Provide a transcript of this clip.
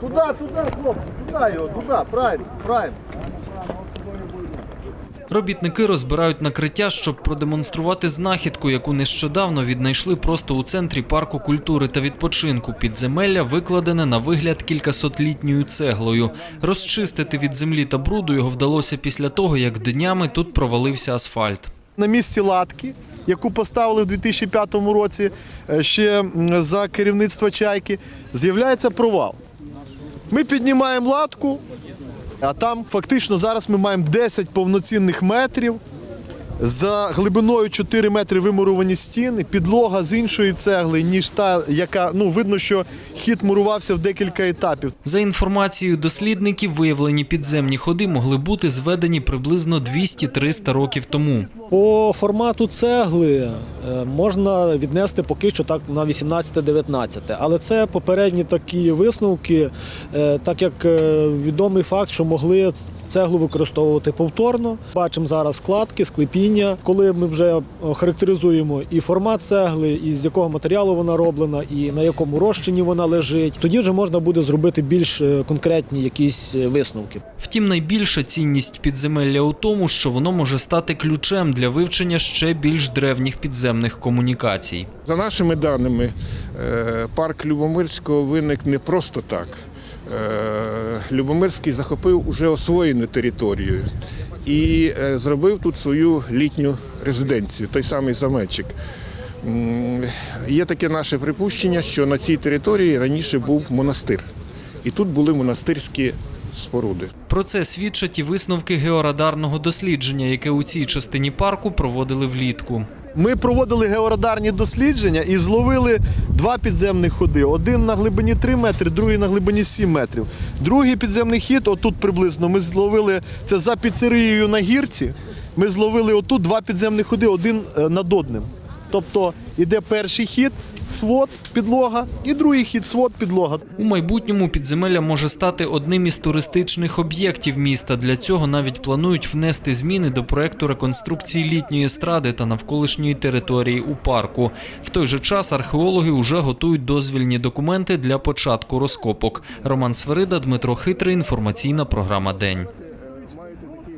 Туди, туди, хлопці, туди його, туди, правильно, правильно. Робітники розбирають накриття, щоб продемонструвати знахідку, яку нещодавно віднайшли просто у центрі парку культури та відпочинку. Підземелля викладене на вигляд кількасотлітньою цеглою. Розчистити від землі та бруду його вдалося після того, як днями тут провалився асфальт. На місці латки, яку поставили в 2005 році е, ще за керівництва чайки, з'являється провал. Ми піднімаємо латку, а там фактично зараз ми маємо 10 повноцінних метрів. За глибиною 4 метри вимуровані стіни, підлога з іншої цегли, ніж та, яка ну видно, що хід мурувався в декілька етапів. За інформацією дослідників, виявлені підземні ходи могли бути зведені приблизно 200-300 років тому. По формату цегли е, можна віднести поки що так на 18-19, але це попередні такі висновки, е, так як е, відомий факт, що могли цеглу використовувати повторно. Бачимо зараз складки, склепіння. Коли ми вже характеризуємо і формат цегли, і з якого матеріалу вона роблена, і на якому розчині вона лежить, тоді вже можна буде зробити більш конкретні якісь висновки. Втім, найбільша цінність підземелля у тому, що воно може стати ключем для вивчення ще більш древніх підземних комунікацій. За нашими даними, е, парк Любомирського виник не просто так. Е, Любомирський захопив уже освоєну територію і е, зробив тут свою літню резиденцію, той самий заметчик. Є таке наше припущення, що на цій території раніше був монастир, і тут були монастирські споруди. Про це свідчать і висновки георадарного дослідження, яке у цій частині парку проводили влітку. Ми проводили георадарні дослідження і зловили два підземних ходи. Один на глибині 3 метри, другий на глибині 7 метрів. Другий підземний хід, отут приблизно, ми зловили це за піцерією на гірці. Ми зловили отут два підземних ходи, один е, над одним. Тобто іде перший хід, свод, підлога, і другий хід, свод, підлога. У майбутньому підземелля може стати одним із туристичних об'єктів міста. Для цього навіть планують внести зміни до проекту реконструкції літньої естради та навколишньої території у парку. В той же час археологи вже готують дозвільні документи для початку розкопок. Роман Сверида, Дмитро Хитрий. Інформаційна програма День.